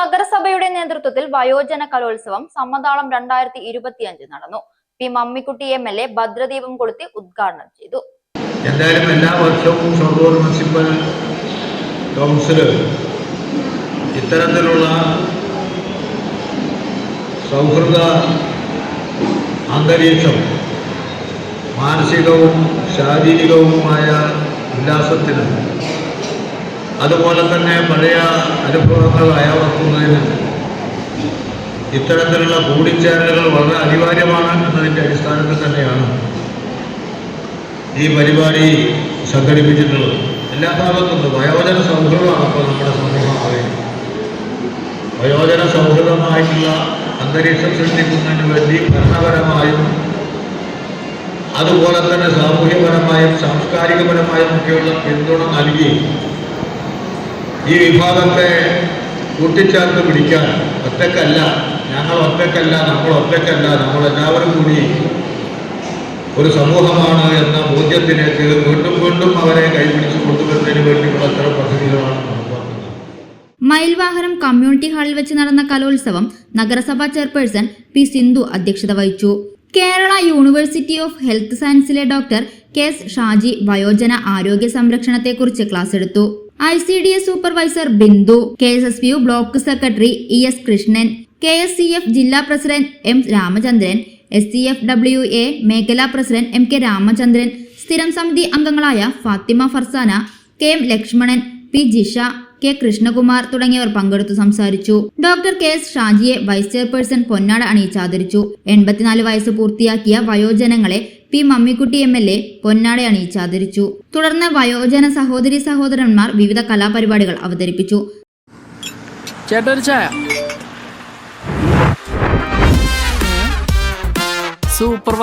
നഗരസഭയുടെ നേതൃത്വത്തിൽ വയോജന കലോത്സവം സമ്മതാളം രണ്ടായിരത്തി ഇരുപത്തിയഞ്ച് നടന്നു. P Mammikutty M L A ഭദ്രദീപം കൊളുത്തി ഉദ്ഘാടനം ചെയ്തു. എന്തായാലും എല്ലാ വർഷവും ഷൊർണൂർ മുനിസിപ്പൽ കൗൺസിൽ ഇത്തരത്തിലുള്ള സൗഹൃദ അന്തരീക്ഷം മാനസികവും ശാരീരികവുമായ ഉല്ലാസത്തിന് അതുപോലെ തന്നെ പഴയ അനുഭവങ്ങൾ അയവർക്കുന്നതിന് ഇത്തരത്തിലുള്ള കൂടിച്ചേരലുകൾ വളരെ അനിവാര്യമാണ് എന്നതിന്റെ അടിസ്ഥാനത്തിൽ തന്നെയാണ് ഈ പരിപാടി സംഘടിപ്പിച്ചിട്ടുള്ളത്. എല്ലാ ഭാഗത്തുനിന്നും വയോജന സൗഹൃദമാണ് ഇപ്പോൾ നമ്മുടെ സമൂഹം അറിയുന്നത് വയോജന സൗഹൃദമായിട്ടുള്ള അന്തരീക്ഷം സൃഷ്ടിക്കുന്നതിന് വേണ്ടി ഭരണപരമായും അതുപോലെ തന്നെ സാമൂഹ്യപരമായും സാംസ്കാരികപരമായും ഒക്കെയുള്ള പിന്തുണ നൽകി ഈ വിഭാഗത്തെ കൂട്ടിച്ചേർത്ത് പിടിക്കാൻ ഒറ്റക്കല്ല ഞങ്ങൾ ഒറ്റക്കല്ല നമ്മൾ ഒറ്റക്കല്ല നമ്മൾ എല്ലാവരും കൂടി ഒരു സമൂഹമാണ് എന്ന ബോധ്യത്തിലേക്ക് വീണ്ടും വീണ്ടും അവരെ കൈപിടിച്ച് കൊണ്ടുവരുന്നതിന് വേണ്ടിയുള്ള അത്തരം പദ്ധതികളാണ് മയിൽവാഹനം കമ്മ്യൂണിറ്റി ഹാളിൽ വെച്ച് നടന്ന കലോത്സവം നഗരസഭാ ചെയർപേഴ്സൺ പി സിന്ധു അധ്യക്ഷത വഹിച്ചു. കേരള യൂണിവേഴ്സിറ്റി ഓഫ് ഹെൽത്ത് സയൻസിലെ ഡോക്ടർ കെ എസ് ഷാജി വയോജന ആരോഗ്യ സംരക്ഷണത്തെക്കുറിച്ച് ക്ലാസ് എടുത്തു. I C D S supervisor Bindu K S S U block secretary E S Krishnan K S C F ജില്ലാ president M Ramachandran S C F W A മേഖലാ president M K Ramachandran സ്ഥിരം സമിതി അംഗങ്ങളായ Fathima Farsana K M Lakshmanan P Jisha K Krishnakumar തുടങ്ങിയവർ പങ്കെടുത്തു സംസാരിച്ചു. Doctor K S ഷാജിയെ vice chairperson പൊന്നാട അണിയിച്ചാദരിച്ചു എൺപത്തിനാല് വയസ്സ് പൂർത്തിയാക്കിയ വയോജനങ്ങളെ P Mammikutty M L A പൊന്നാട അണിയിച്ച് ആദരിച്ചു. തുടർന്ന് വയോജന സഹോദരി സഹോദരന്മാർ വിവിധ കലാപരിപാടികൾ അവതരിപ്പിച്ചു. സൂപ്പർ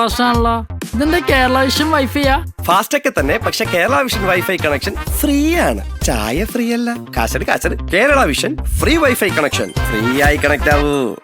കേരള വിഷൻ വൈഫൈയാ? ഫാസ്റ്റ് ഒക്കെ തന്നെ പക്ഷെ Kerala vision wifi connection free ആണ് ചായ ഫ്രീ അല്ല കാശട് കാശട് Kerala vision free wifi connection. Free ആയി കണക്ട് ആവൂ